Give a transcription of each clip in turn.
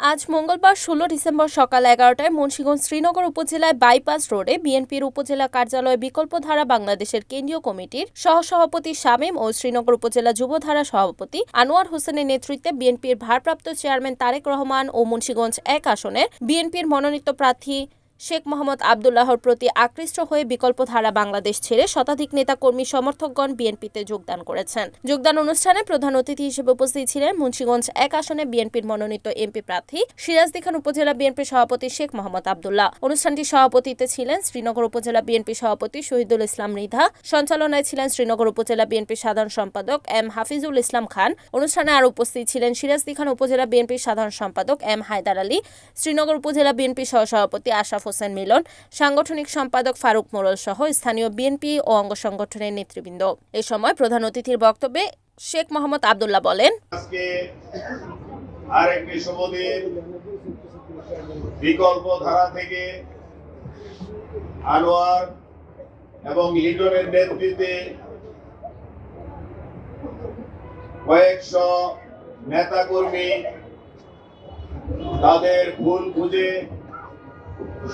আজ মঙ্গলবার ষোলো ডিসেম্বর সকাল এগারোটায় মুন্সীগঞ্জ শ্রীনগর উপজেলায় বাইপাস রোডে বিএনপির উপজেলা কার্যালয়ে বিকল্পধারা বাংলাদেশের কেন্দ্রীয় কমিটির সহসভাপতি শামীম ও শ্রীনগর উপজেলা যুবধারা সভাপতি আনোয়ার হোসেনের নেতৃত্বে বিএনপির ভারপ্রাপ্ত চেয়ারম্যান তারেক রহমান ও মুন্সীগঞ্জ এক আসনের বিএনপির মনোনীত প্রার্থী শেখ মোহাম্মদ আবদুল্লাহর প্রতি আকৃষ্ট হয়ে বিকল্পধারা বাংলাদেশ ছেড়ে শতাধিক নেতাকর্মী সমর্থকগণ বিএনপিতে যোগদান করেছেন। যোগদান অনুষ্ঠানে প্রধান অতিথি হিসেবে উপস্থিত ছিলেন মুন্সীগঞ্জ এক আসনে বিএনপির মনোনীত এমপি প্রার্থী সিরাজদি খান উপজেলা বিএনপি সভাপতি শেখ মোহাম্মদ আবদুল্লাহ। অনুষ্ঠানটি সভাপতিতে ছিলেন শ্রীনগর উপজেলা বিএনপি সভাপতি শহীদুল ইসলাম মৃধা সঞ্চালনায় ছিলেন শ্রীনগর উপজেলা বিএনপি সাধারণ সম্পাদক এম হাফিজুল ইসলাম খান। অনুষ্ঠানে আরও উপস্থিত ছিলেন সিরাজদি খান উপজেলা বিএনপির সাধারণ সম্পাদক এম হায়দার আলী। শ্রীনগর উপজেলা বিএনপি সহসভাপতি আশরাফ হোসেন মিলন, সাংগঠনিক সম্পাদক ফারুক মোড়ল সহ স্থানীয় বিএনপি ও অঙ্গ সংগঠনের নেতৃবৃন্দ। এ সময় প্রধান অতিথির বক্তব্যে শেখ মোহাম্মদ আবদুল্লাহ বলেন, আজকে আরেকটি শুভদিন বিকল্প ধারা থেকে আনোয়ার এবং লিটনের নেতৃত্বে কয়েকশো নেতাকর্মী তাদের ভুল খুঁজে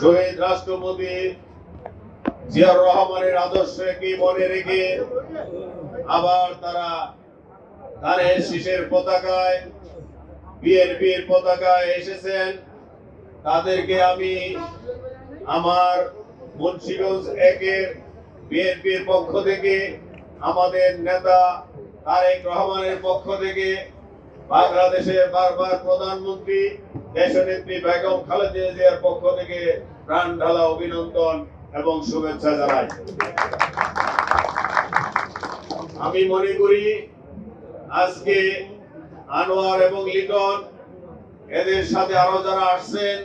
শহীদ রাষ্ট্রপতি জিয়াউর রহমানের আদর্শ আদর্শকে মনে রেখে আবার তারা ধানের শীষের পতাকায়, বিএনপির পতাকায় এসেছেন? তাদেরকে আমি আমার মুন্সিগঞ্জ একের বিএনপির পক্ষ থেকে, আমাদের নেতা তারেক রহমানের পক্ষ থেকে, বাংলাদেশের বারবার প্রধানমন্ত্রী দেশনেত্রী বেগম খালেদা জিয়ার পক্ষ থেকে প্রাণ ঢালা অভিনন্দন এবং শুভেচ্ছা জানাই। আমি মনে করি আজকে আনোয়ার এবং লিটন এদের সাথে আরও যারা আসছেন,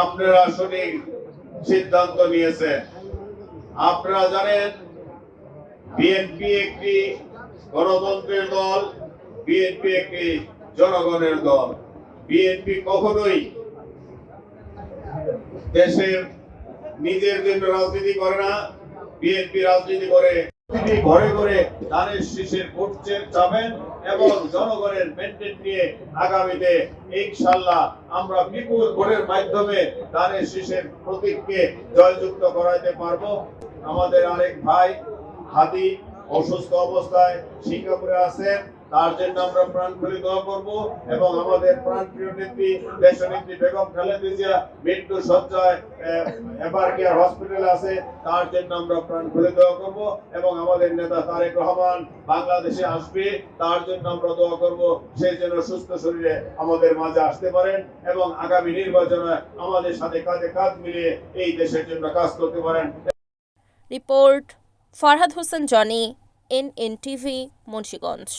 আপনারা সঠিক সিদ্ধান্ত নিয়েছেন। আপনারা জানেন, বিএনপি একটি গণতন্ত্রের দল, বিএনপি একটি জনগণের দল। বিএনপি কখনোই দেশের নিজের জন্য রাজনীতি করে না। বিএনপি রাজনীতি করে ঘরে ঘরে এবং জনগণের নিয়ে আগামীতে ইনশাল্লাহ আমরা বিপুল ভোটের মাধ্যমে ধানের শীষের প্রতীককে জয়যুক্ত করাইতে পারব। আমাদের আরেক ভাই হাদি অসুস্থ অবস্থায় সিঙ্গাপুরে আছেন। তার জন্য আমরা প্রাণ খুলে দোয়া করব এবং আমাদের প্রাণ প্রিয় নেত্রী দেশনেত্রী বেগম খালেদা মৃত্যু সজ্জায় এবার কেয়ার হসপিটালে আছে, তার জন্য আমরা প্রাণ খুলে দোয়া করব এবং আমাদের নেতা তারেক রহমান বাংলাদেশে আসবে, তার জন্য আমরা দোয়া করব, সে যেন সুস্থ শরীরে আমাদের মাঝে আসতে পারেন এবং আগামী নির্বাচনে আমাদের সাথে কাঁধে কাঁধ মিলিয়ে এই দেশের জন্য কাজ করতে পারেন। Report, Farhad Hossain, Johnny N N TV Munshiganj.